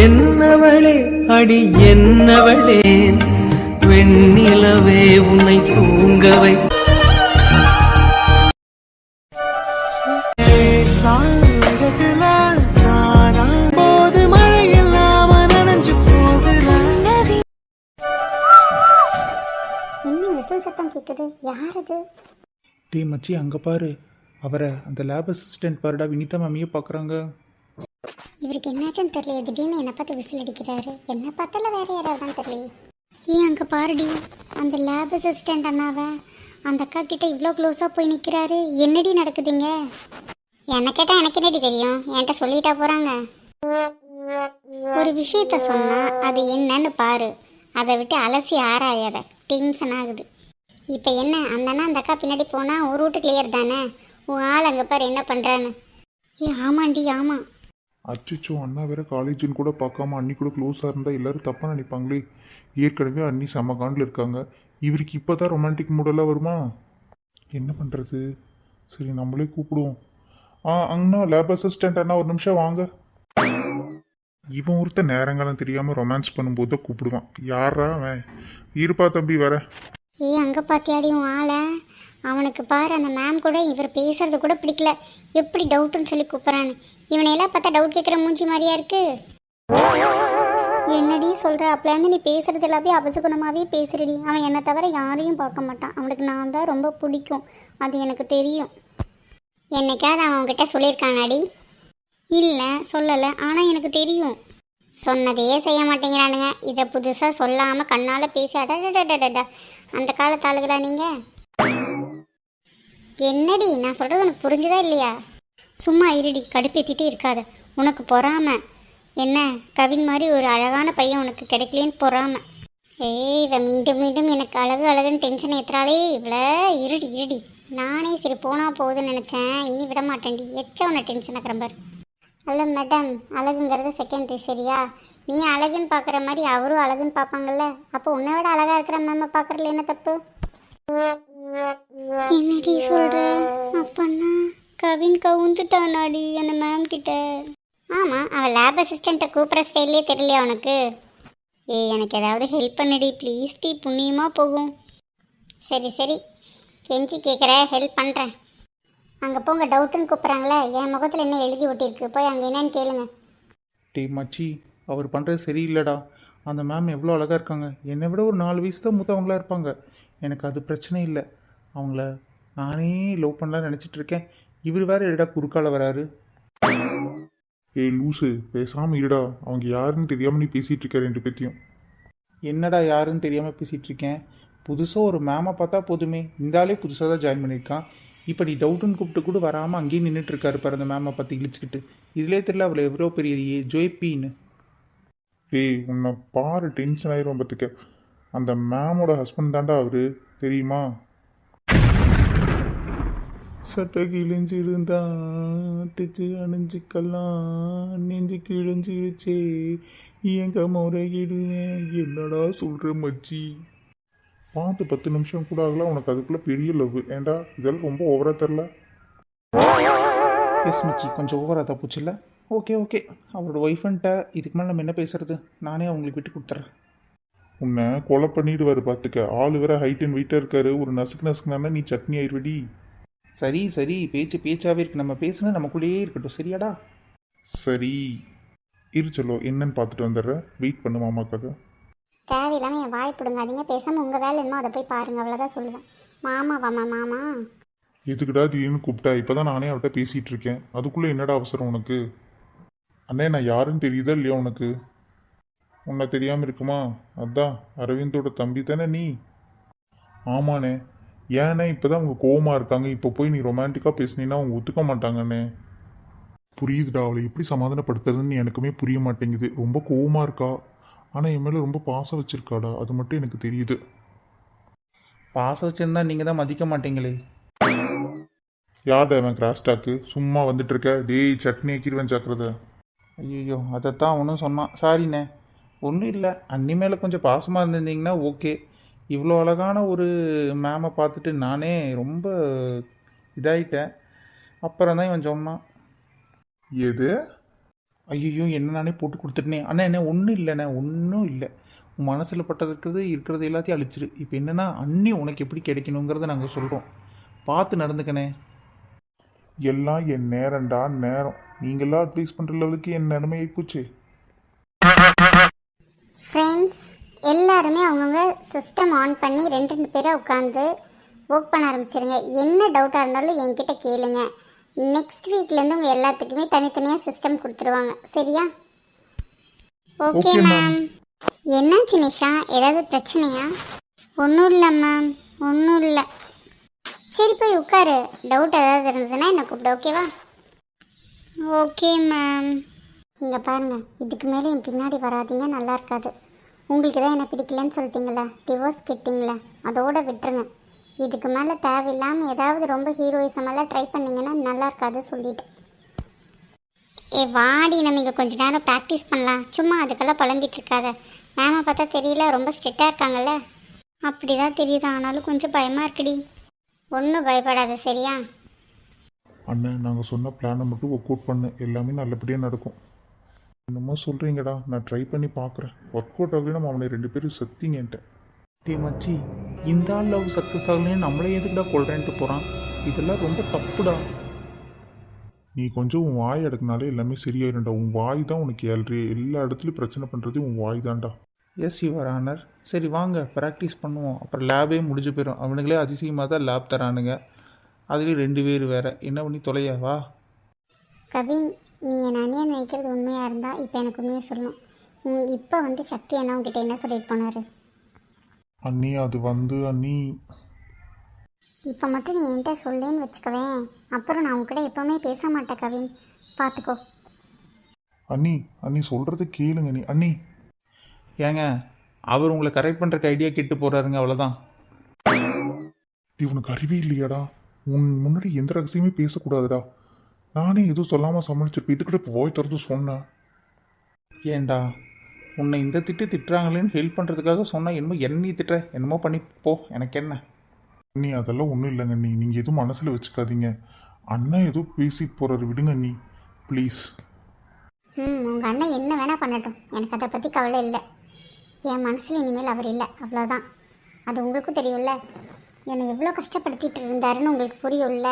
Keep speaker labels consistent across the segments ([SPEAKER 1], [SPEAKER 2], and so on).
[SPEAKER 1] என்னவளே அடி என்னவளே வெண்ணிலவே உன்னை தூங்கவை.
[SPEAKER 2] சத்தம் கேட்குது யார் அது
[SPEAKER 3] டே மச்சி அங்கே பாரு அவரை அந்த லேப் அசிஸ்டன்ட் பாருடா வினிதா மேமியே பார்க்குறாங்க.
[SPEAKER 2] இவருக்கு என்னாச்சுன்னு தெரியல திடீர்னு என்னை பார்த்து விசில் அடிக்கிறாரு. என்ன பார்த்தால வேற யாராவது தான் தெரியல ஏன் அங்கே பாருடி அந்த லேப் அசிஸ்டன்ட் அண்ணாவை அந்த அக்கா கிட்ட இவ்வளோ க்ளோஸாக போய் நிற்கிறாரு என்னடி நடக்குதுங்க? என்ன கேட்டால் எனக்கு என்னடி தெரியும்? என்கிட்ட சொல்லிட்டா போகிறாங்க ஒரு விஷயத்த சொன்னால் அது என்னன்னு பாரு. அதை விட்டு அலசி ஆராயாத. டென்ஷன் ஆகுது. இப்போ என்ன அந்த அண்ணா அந்த அக்கா பின்னாடி போனால் ஒரு ரூட்டு கிளியர் தானே? உன் ஆள் அங்கே பாரு என்ன பண்ணுறான்னு ஏ ஆமாண்டி ஆமாம்
[SPEAKER 4] அச்சோ அண்ணா வேற காலேஜுன்னு கூட பார்க்காம அண்ணி கூட க்ளோஸாக இருந்தால் எல்லாரும் தப்பாக நினைப்பாங்களே. ஏற்கனவே அண்ணி செம்ம காண்டில் இருக்காங்க. இவருக்கு இப்போ தான் ரொமான்டிக் மூடெல்லாம் வருமா? என்ன பண்ணுறது சரி நம்மளே கூப்பிடுவோம். ஆ அண்ணா லேப் அசிஸ்டன்ட் அண்ணா ஒரு நிமிஷம் வாங்க. இவன் ஒருத்த நேரங்காலம் தெரியாமல் ரொமான்ஸ் பண்ணும்போது தான் கூப்பிடுவான். யாரா அவன்? இருப்பா தம்பி வர.
[SPEAKER 2] ஏய் அங்கே பாத்தியாடி உன் ஆளை? அவனுக்கு பாரு அந்த மேம் கூட இவர் பேசுறது கூட பிடிக்கல. எப்படி டவுட்டுன்னு சொல்லி கூப்பிட்றான்னு இவனையெல்லாம் பார்த்தா டவுட் கேட்குற மூஞ்சி மாதிரியா இருக்கு. என்னடி சொல்கிற அப்போலேருந்து நீ பேசுறது எல்லாமே அபசகுணமாகவே பேசுறடி. அவன் என்னை தவிர யாரையும் பார்க்க மாட்டான். அவனுக்கு நான் தான் ரொம்ப பிடிக்கும். அது எனக்கு தெரியும். என்னைக்காவது அவன் அவன்கிட்ட சொல்லியிருக்கானாடி? இல்லை சொல்லலை. ஆனால் எனக்கு தெரியும். சொன்னதையே செய்ய மாட்டேங்கிறானுங்க. இதை புதுசாக சொல்லாமல் கண்ணால் பேசி அடடடடடா அந்த காலத்து ஆளுகளா நீங்கள் என்னடி நான் சொல்கிறது உனக்கு புரிஞ்சுதா இல்லையா? சும்மா இருடி கடுப்பேற்றிட்டே இருக்காத. உனக்கு பொறாம. என்ன கவின் மாதிரி ஒரு அழகான பையன் உனக்கு கிடைக்கலேன்னு பொறாம. ஏய் இவன் மீண்டும் மீண்டும் எனக்கு அழகு அழகுன்னு டென்ஷன் ஏற்றுறாளே இவ்வளோ இருடி இருடி. நானே சரி போனால் போகுதுன்னு நினச்சேன். இனி விட மாட்டேன்டி. எச்ச உன்னை டென்ஷன் ஆக்கிறம்பர் ஹலோ மேடம் அழகுங்கிறது செகண்டரி சரியா? நீ அழகுன்னு பார்க்குற மாதிரி அவரும் அழகுன்னு பார்ப்பாங்கல்ல அப்போ உன்னை விட அழகாக இருக்கிற மேம பார்க்குறதுல என்ன தப்பு? என்னடி சொல்கிற அப்பன்னா கவின் கவுந்துட்டானாடி அந்த மேம் கிட்ட. ஆமாம் அவள் லேப் அசிஸ்டண்ட்டை கூப்பிட்ற ஸ்டைல்லே தெரியலையா உனக்கு? ஏய் எனக்கு ஏதாவது ஹெல்ப் பண்ணுடி ப்ளீஸ் டி புண்ணியமாக போகும் சரி சரி. கெஞ்சி கேட்குற ஹெல்ப் பண்ணுறேன் அங்கே போங்க டவுட்டுன்னு கூப்பிட்றாங்களே என் முகத்தில் என்ன எழுதி ஒட்டியிருக்கு? போய் அங்கே என்னன்னு கேளுங்க.
[SPEAKER 3] டே மச்சி அவர் பண்ணுறது சரியில்லைடா. அந்த மேம் எவ்வளோ அழகாக இருக்காங்க. என்னை விட ஒரு நாலு வயசு தான் மூத்தவங்களாக இருப்பாங்க. எனக்கு அது பிரச்சனை இல்லை. அவங்கள நானே லவ் பண்ணலாம்னு நினச்சிட்டு இருக்கேன். இவர் வேற எடா குறுக்கால வராரு?
[SPEAKER 4] ஏய் லூசு பேசாமல் இருடா. அவங்க யாருன்னு தெரியாமல் நீ பேசிகிட்டு இருக்க ரெண்டு பேத்தையும்.
[SPEAKER 3] என்னடா யாருன்னு தெரியாமல் பேசிகிட்டு இருக்கேன்? புதுசாக ஒரு மேமை பார்த்தா போதுமே. இந்த ஆளே புதுசாக தான் ஜாயின் பண்ணியிருக்கான். இப்போ நீ டவுட்டுன்னு கூப்பிட்டு கூட வராமல் அங்கேயே நின்றுட்டு இருக்காரு பாரு அந்த மேமை பார்த்து இழிச்சிக்கிட்டு இதுலேயே தெரியல அவளை எவ்வளோ பெரிய ஜோய்பின்னு
[SPEAKER 4] ஏய் உன்னை பாரு டென்ஷன் ஆயிரும் பார்த்துக்க அந்த மேமோட ஹஸ்பண்ட் தான்டா அவரு. தெரியுமா?
[SPEAKER 3] சட்டை கிழிஞ்சிருந்தா தைச்சு அணிஞ்சிக்கலாம் நெஞ்சு கிழிஞ்சிருச்சே எங்க முறையிடுவேன்
[SPEAKER 4] என்னடா சொல்கிற மச்சி? பார்த்து பத்து நிமிஷம் கூட ஆகல உனக்கு அதுக்குள்ளே பெரிய லவ் ஏன்டா இதெல்லாம் ரொம்ப ஓவராக தெரில?
[SPEAKER 3] எஸ் மச்சி கொஞ்சம் ஓவராக தப்புச்சுல்ல ஓகே ஓகே அவரோட ஒய்ஃப்ன்ட்ட இதுக்கு மேலே நம்ம என்ன பேசுறது? நானே அவங்களுக்கு விட்டு கொடுத்துட்றேன்.
[SPEAKER 4] உன்னை கொலை பண்ணிடுவார் பார்த்துக்க ஆள் வேற ஹைட் அண்ட் வெயிட்டாக இருக்காரு. ஒரு நசுக்கு நசுக்குனா நீ சட்னி ஆயிடுவடி
[SPEAKER 3] சரி சரி பேச்சு பேச்சாவே இருக்கு. நம்ம பேசுனா நமக்குள்ளேயே இருக்கட்டும். சரியாடா?
[SPEAKER 4] சரி. இரு சொல்லோ என்னன்னு பார்த்துட்டு வந்துடுறேன் வெயிட் பண்ணு மாமாக்காக.
[SPEAKER 2] தேவையில்லாமல் என் வாய் பிடுங்காதீங்க. பேசாமல் உங்கள் வேலை என்னமோ அதை போய் பாருங்கள் அவ்வளோதான் சொல்லுவேன். மாமா வாமா மாமா?
[SPEAKER 4] எதுக்குடா திடீர்னு கூப்பிட்டா? இப்போ தான் நானே அவர்கிட்ட பேசிகிட்டு இருக்கேன். அதுக்குள்ளே என்னடா அவசரம் உனக்கு? அண்ணே நான் யாருன்னு தெரியுதா இல்லையா உனக்கு? உன்னை தெரியாமல் இருக்குமா? அதான் அரவிந்தோட தம்பி தானே நீ? ஆமாண்ணே. ஏண்ணே இப்போ தான் அவங்க கோவமாக இருக்காங்க. இப்போ போய் நீ ரொமான்டிக்காக பேசுனீன்னா அவங்க ஒத்துக்க மாட்டாங்கண்ணே. புரியுதுடா அவளை. எப்படி சமாதானப்படுத்துறதுன்னு எனக்குமே புரிய மாட்டேங்குது. ரொம்ப கோவமாக இருக்கா? ஆனால் என் மேலே ரொம்ப பாசம் வச்சிருக்காடா. அது மட்டும் எனக்கு தெரியுது.
[SPEAKER 3] பாசம் வச்சிருந்தா நீங்கள் தான் மதிக்க மாட்டீங்களே.
[SPEAKER 4] யார்டா அவன் கிராஸ்டாக்கு சும்மா வந்துட்டு இருக்க டேய் சட்னி ஆக்கிடுவேன் ஜாக்கிரதை.
[SPEAKER 3] ஐயோ அதைத்தான் அவனும் சொன்னான். சாரிண்ணே ஒன்றும் இல்லை. அன்னி மேலே கொஞ்சம் பாசமாக இருந்திருந்தீங்கன்னா ஓகே இவ்வளோ அழகான ஒரு மேமை பார்த்துட்டு நானே ரொம்ப இதாயிட்டேன். அப்புறம் தான் இவன் சொன்னான்.
[SPEAKER 4] எது?
[SPEAKER 3] ஐயோ என்ன நானே போட்டு கொடுத்துட்டேனே. அண்ணா என்ன ஒன்றும் இல்லைண்ணே ஒன்றும் இல்லை. உன் மனசில் பட்டது இருக்கிறது இருக்கிறது எல்லாத்தையும் அழிச்சிரு. இப்போ என்னன்னா அண்ணி உனக்கு எப்படி கிடைக்கணுங்கிறத நாங்கள் சொல்கிறோம் பார்த்து நடந்துக்கண்ணே.
[SPEAKER 4] எல்லாம் என் நேரம்டா நேரம். நீங்களாம் அட்வைஸ் பண்ற லெவலுக்கு என் நிலைமை ஆயிப்போச்சு.
[SPEAKER 2] ஃப்ரெண்ட்ஸ் எல்லாருமே அவங்கவுங்க சிஸ்டம் ஆன் பண்ணி ரெண்டு ரெண்டு பேராக உட்காந்து ஒர்க் பண்ண ஆரம்பிச்சிருங்க. என்ன டவுட்டாக இருந்தாலும் என்கிட்ட கேளுங்க. நெக்ஸ்ட் வீக்லேருந்து உங்கள் எல்லாத்துக்குமே தனித்தனியாக சிஸ்டம் கொடுத்துருவாங்க. சரியா? ஓகே. மேம் என்னாச்சு நிஷா? ஏதாவது பிரச்சனையா? ஒன்றும் இல்லை மேம் ஒன்றும் இல்லை. சரி போய் உட்காரு. டவுட் ஏதாவது இருந்ததுன்னா என்னை கூப்பிடு ஓகேவா ஓகே மேம் இங்கே பாருங்க. இதுக்கு மேலே என் பின்னாடி வராதீங்க. நல்லா இருக்காது. உங்களுக்கு தான் என்ன பிடிக்கலன்னு சொல்லிட்டீங்களே? டிவோர்ஸ் கேட்டிங்களே? அதோட விட்டுருங்க. இதுக்கு மேலே தேவையில்லாமல் ஏதாவது ரொம்ப ஹீரோயிசமெல்லாம் ட்ரை பண்ணிங்கன்னா நல்லா இருக்காது சொல்லிட்டு. ஏ வாடி நம்ம இங்கே கொஞ்ச நேரம் ப்ராக்டிஸ் பண்ணலாம். சும்மா அதுக்கெல்லாம் புலம்பிட்டு இருக்காத. மேமை பார்த்தா தெரியல ரொம்ப ஸ்ட்ரிக்டாக இருக்காங்கல்ல? அப்படி தான் தெரியுது. ஆனாலும் கொஞ்சம் பயமாக இருக்குடி. ஒன்றும் பயப்படாத சரியா?
[SPEAKER 4] அண்ணன் நாங்கள் சொன்ன பிளானை மட்டும் ஒர்க் அவுட் பண்ணு. எல்லாமே நல்லபடியாக நடக்கும். என்னமோ சொல்கிறீங்கடா நான் ட்ரை பண்ணி பார்க்குறேன் ஒர்க் அவுட் ஆகலைன்னா அவனை ரெண்டு பேரும் செத்திங்கன்ட்டேன்
[SPEAKER 3] டே மச்சி இந்த ஆள் லவ் சக்ஸஸ் ஆகலைன்னு நம்மளே எதுக்குடா கொள்றேன்ட்டு போகிறான் இதெல்லாம் ரொம்ப தப்புடா.
[SPEAKER 4] நீ கொஞ்சம் உன் வாய் அடக்குனாலே எல்லாமே சரியாயிரும்டா. உன் வாய் தான் உனக்கு ஏழ்றே. எல்லா இடத்துலையும் பிரச்சனை பண்ணுறது உன் வாய் தான்டா.
[SPEAKER 3] எஸ் யுவர் ஆனர் சரி வாங்க. ப்ராக்டிஸ் பண்ணுவோம். அப்புறம் லேபே முடிஞ்சு போயிடும் அவனுங்களே அதிசயமாக தான் லேப் தரானுங்க. அதுலேயும் ரெண்டு பேர் வேற. என்ன பண்ணி தொலையா? வா.
[SPEAKER 2] கவின் நீ என் அண்ணியன் வைக்கிறது உண்மையாக இருந்தால் இப்போ எனக்கு உண்மையை சொல்லணும். இப்போ வந்து சக்தி அண்ணா உங்ககிட்ட என்ன சொல்லிட்டு போனார்?
[SPEAKER 4] அண்ணி அது வந்து அண்ணி.
[SPEAKER 2] இப்போ மட்டும் நீ என்கிட்ட சொல்லேன்னு வச்சுக்கவேன் அப்புறம் நான் உங்ககிட்ட எப்போவுமே பேச மாட்டேன் கவின். பார்த்துக்கோ
[SPEAKER 4] அண்ணி அண்ணி சொல்கிறத கேளுங்க நீ அண்ணி.
[SPEAKER 3] ஏங்க அவர் உங்களை கரெக்ட் பண்ணுறக்கு ஐடியா கெட்டு போகிறாருங்க அவ்வளோதான்
[SPEAKER 4] டேய், உனக்கு அறிவே இல்லையாடா? உன் முன்னாடி எந்த ரகசியமே பேசக்கூடாதுடா. நானே எதுவும் சொல்லாமல் சமாளிச்சிருப்பேன் இதுக்கிட்ட இப்போ வாய் திறந்து சொன்னேன்.
[SPEAKER 3] ஏன்டா உன்னை இந்த திட்டு திட்டுறாங்களேன்னு ஹெல்ப் பண்ணுறதுக்காக சொன்னால் என்னமோ என்னையும் திட்டுற என்னமோ பண்ணி போ எனக்கு என்ன?
[SPEAKER 4] நீ அதெல்லாம் ஒன்றும் இல்லைங்க நீ நீங்கள் எதுவும் மனசில் வச்சுக்காதீங்க. அண்ணன் ஏதோ பேசி போகிறாரு விடுங்க நீ ப்ளீஸ்
[SPEAKER 2] ம் உங்கள் அண்ணன் என்ன வேணால் பண்ணட்டும். எனக்கு அதை பற்றி கவலை இல்லை. என் மனசில் இனிமேல் அவர் இல்லை அவ்வளோதான் அது உங்களுக்கும் தெரியும்ல? என்னை எவ்வளோ கஷ்டப்படுத்திட்டு இருந்தாருன்னு உங்களுக்கு புரியும்ல?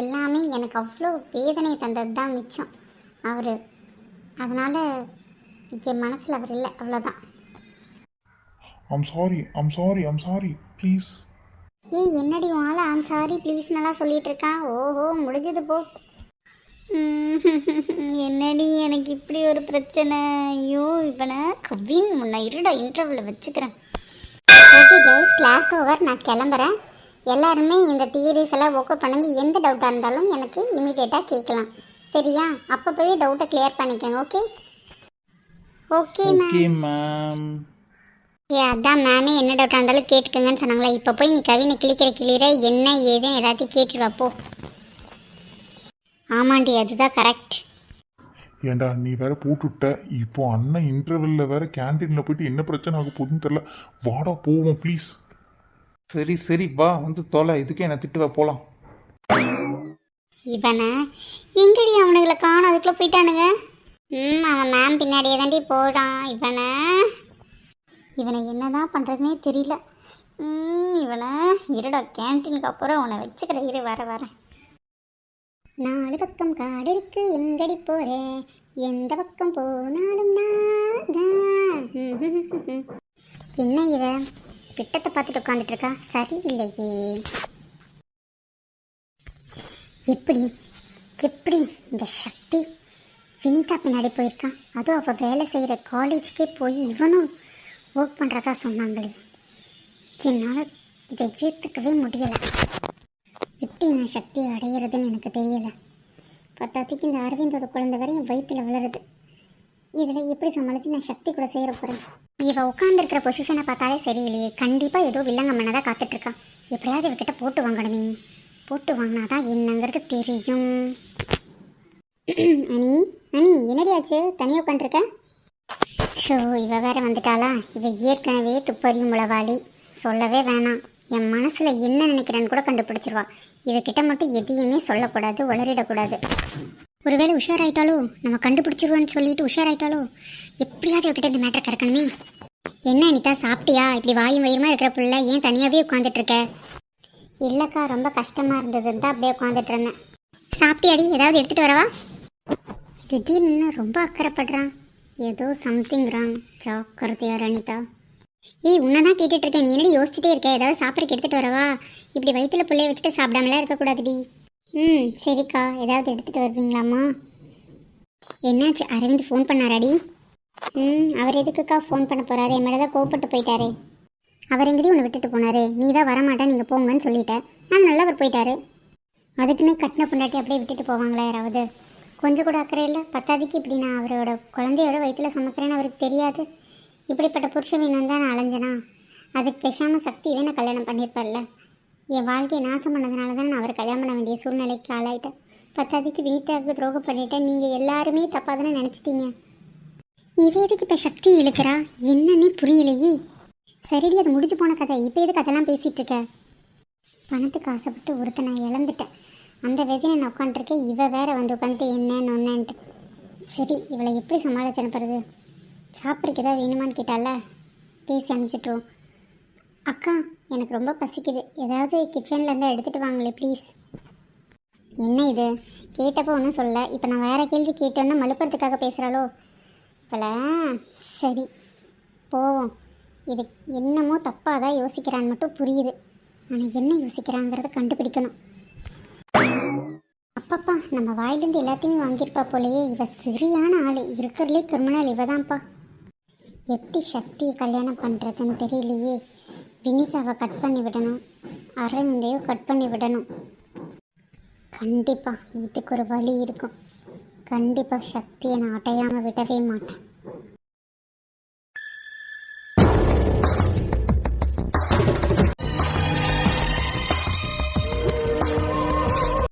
[SPEAKER 2] எல்லாமே எனக்கு அவ்வளோ வேதனை தந்தது தான் மிச்சம். அவர் அதனால் என் மனசில் அவர் இல்லை அவ்வளோதான்
[SPEAKER 4] I'm sorry I'm sorry I'm sorry please
[SPEAKER 2] ஏய் என்னடி வாழ ஆம் சாரி ப்ளீஸ் நல்லா சொல்லிட்டு இருக்கான். ஓஹோ முடிஞ்சது போ. என்னடி எனக்கு இப்படி ஒரு பிரச்சனை? ஐயோ இவனை கவின் முன்ன இருடா இன்டர்வியூவில் வச்சுக்கிறேன். ஓகே கைஸ் கிளாஸ் ஓவர் நான் கிளம்புறேன். எல்லாருமே இந்த தியரிஸ் எல்லாம் பண்ணுங்க. எந்த டவுட்டாக இருந்தாலும் எனக்கு இமீடியட்டாக கேட்கலாம். சரியா? அப்பப்போவே டவுட்டை கிளியர் பண்ணிக்கோங்க okay okay ma'am
[SPEAKER 3] okay ma'am
[SPEAKER 2] ஏ அதான் மேமே என்ன டவுட்டாக இருந்தாலும் கேட்டுக்கங்கன்னு சொன்னாங்களே? இப்போ போய் நீ கவினை கிளிக்கிற கிளியிற என்ன ஏதுன்னு எல்லாத்தையும் கேட்டுருவா போ. ஆமாண்டி அதுதான் கரெக்ட்
[SPEAKER 4] ஏண்டா நீ வேற போட்டுவிட்ட இப்போ அண்ணன் இன்டர்வெல்ல வேற கேன்டீனில் போயிட்டு என்ன பிரச்சனை ஆக போகுதுன்னு தெரில வாடா போவோம் ப்ளீஸ்
[SPEAKER 3] சரி சரி வா வந்து தொலை. இதுக்கே என்ன திட்டுவ போகலாம்
[SPEAKER 2] இவனை எங்கடி அவனுங்களை காணும்? அதுக்குள்ளே போயிட்டானுங்க. ம் அவன் மேம் பின்னாடியே தாண்டி போகிறான் இவனை. இவனை என்னதான் பண்ணுறதுனே தெரியல. ம் இவனை இருடா கேன்டீனுக்கு அப்புறம் உன்னை வச்சுக்கிற இரு வர வரேன் நாலு பக்கம் காடு இருக்கு எங்கடி போகிறேன் எந்த பக்கம் போனாலும் நான் என்ன இவன்? பிட்டத்தை பார்த்துட்டு உட்காந்துட்டு இருக்கா சரியில்லையே எப்படி? எப்படி இந்த சக்தி? வினிதா பின்னாடி போயிருக்கான் அதுவும் அவள் வேலை செய்கிற காலேஜ்க்கே போய் இவனும் ஒர்க் பண்ணுறதா சொன்னாங்களே. என்னால் இதை ஏற்றுக்கவே முடியலை. எப்படி நான் சக்தி அடையிறதுன்னு எனக்கு தெரியல. பத்தாத்திக்கு இந்த அரவிந்தோட குழந்தை வரை என் வளருது. இதில் எப்படி சமாளித்து நான் சக்தி கூட சேர போகிறேன் இவ உட்காந்துருக்கிற பொசிஷனை பார்த்தாலே சரியில்லையே. கண்டிப்பாக ஏதோ வில்லங்க மன்னதாக காத்துட்ருக்கா. எப்படியாவது இவகிட்ட போட்டு வாங்கணுமே. போட்டு வாங்கினா தான் என்னங்கிறது தெரியும். அனி அனி என்னடியாச்சு தனியாக உட்காந்துருக்க ஷோ இவ வேற வந்துட்டாளா? இவ ஏற்கனவே துப்பறியும் உளவாளி. சொல்லவே வேணாம். என் மனசில் என்ன நினைக்கிறேன்னு கூட கண்டுபிடிச்சிருவா. இவகிட்ட மட்டும் எதையுமே சொல்லக்கூடாது உளறிடக்கூடாது. ஒருவேளை உஷாராயிட்டாலோ? நம்ம கண்டுபிடிச்சிருவோன்னு சொல்லிட்டு உஷாராயிட்டாலோ? எப்படியாவது இவக்கிட்ட இந்த மேட்டர் கறக்கணுமே என்ன அனிதா சாப்பிட்டியா? இப்படி வாயும் வயிறுமா இருக்கிற புள்ள ஏன் தனியாகவே உட்காந்துட்டு இருக்க இல்லைக்கா ரொம்ப கஷ்டமாக இருந்ததுன்னு தான் அப்படியே உட்காந்துட்டு இருந்தேன். சாப்பிட்டியாடி? ஏதாவது எடுத்துகிட்டு வரவா? திடீர்னு ரொம்ப அக்கறைப்படுறான். ஏதோ சம்திங் ராங் ஜாக்கிரதையார் அனிதா. ஏய் உன்னை தான் கேட்டுட்டு இருக்கேன் நீ என்னடி யோசிச்சுட்டே இருக்க? ஏதாவது சாப்பிட்றதுக்கு எடுத்துகிட்டு வரவா? இப்படி வயிற்றுல பிள்ளைய வச்சுட்டு சாப்பிடாமலாம் இருக்கக்கூடாதுடி. ம் சரிக்கா. ஏதாவது எடுத்துகிட்டு வருவீங்களாம்மா? என்னாச்சு? அரவிந்த் ஃபோன் பண்ணாராடி? ம் அவர் எதுக்குக்கா ஃபோன் பண்ண போகிறாரு என் மேலே தான் கோவப்பட்டு போயிட்டாரு. அவர் எங்கடி உன்னை விட்டுட்டு போனாரு? நீ தான் வரமாட்டேன் நீங்கள் போங்கன்னு சொல்லிட்டேன் அதனால அவர் போயிட்டாரு. அதுக்குன்னு கட்டின பொண்டாட்டி அப்படியே விட்டுட்டு போவாங்களா யாராவது? கொஞ்சம் கூட அக்கறை இல்லை. பத்தாதிக்கு இப்படி நான் அவரோட குழந்தையோட வயிற்றுல சுமக்கிறேன்னு அவருக்கு தெரியாது. இப்படிப்பட்ட புருஷன் வேணும் தான் நான் அலைஞ்சனா? அதுக்கு பேசாமல் சக்தியவே நான் கல்யாணம் பண்ணியிருப்பார்ல என் வாழ்க்கையை நாசம் பண்ணதுனால தான் நான் அவர் கல்யாணம் பண்ண வேண்டிய சூழ்நிலைக்கு ஆளாயிட்டேன். பத்தாதிக்கு வினிதாவுக்கு துரோகம் பண்ணிட்டேன். நீங்கள் எல்லாருமே தப்பாக தானே நினச்சிட்டீங்க? இவ எதுக்கு இப்போ சக்தி இழுக்கிறா? என்னன்னே புரியலையே. சரிடி அது முடிஞ்சு போன கதை. இப்போ எதுக்கு அதெல்லாம் பேசிகிட்டு இருக்க பணத்துக்கு ஆசைப்பட்டு ஒருத்தனை இழந்துட்டேன். அந்த விதையை நான் உட்காந்துருக்கேன் இவ வேற வந்து உட்காந்து என்னன்னு ஒன்றுன்ட்டு சரி இவளை எப்படி சமாளிச்சு அனுப்புறது? சாப்பிட்றதுக்கு ஏதாவது வேணுமான்னு கேட்டால? பேசி அனுப்பிச்சிட்ருவோம் அக்கா எனக்கு ரொம்ப பசிக்குது. ஏதாவது கிச்சன்லேருந்து எடுத்துகிட்டு வாங்களே ப்ளீஸ் என்ன இது? கேட்டப்போ ஒன்றும் சொல்ல இப்போ நான் வேறு கேள்வி கேட்டோன்னா மழுப்புறதுக்காக பேசுகிறாளோ இப்போல சரி போவோம். இது என்னமோ தப்பாக தான் யோசிக்கிறான்னு மட்டும் புரியுது. ஆனால் என்ன யோசிக்கிறாங்கிறத கண்டுபிடிக்கணும். அப்பப்பா நம்ம வாயிலேருந்து எல்லாத்தையுமே வாங்கியிருப்பா போலயே இவ சரியான ஆள். இருக்கிறதுலே கிரிமினல் இவ தான்ப்பா எப்படி சக்தியை கல்யாணம் பண்ணுறதுன்னு தெரியலையே. வினிதாவை கட் பண்ணி விடணும். அரவிந்தையும் கட் பண்ணி விடணும். கண்டிப்பாக இதுக்கு ஒரு வழி இருக்கும். கண்டிப்பாக சக்தியை நான் அடையாமல் விடவே மாட்டேன்.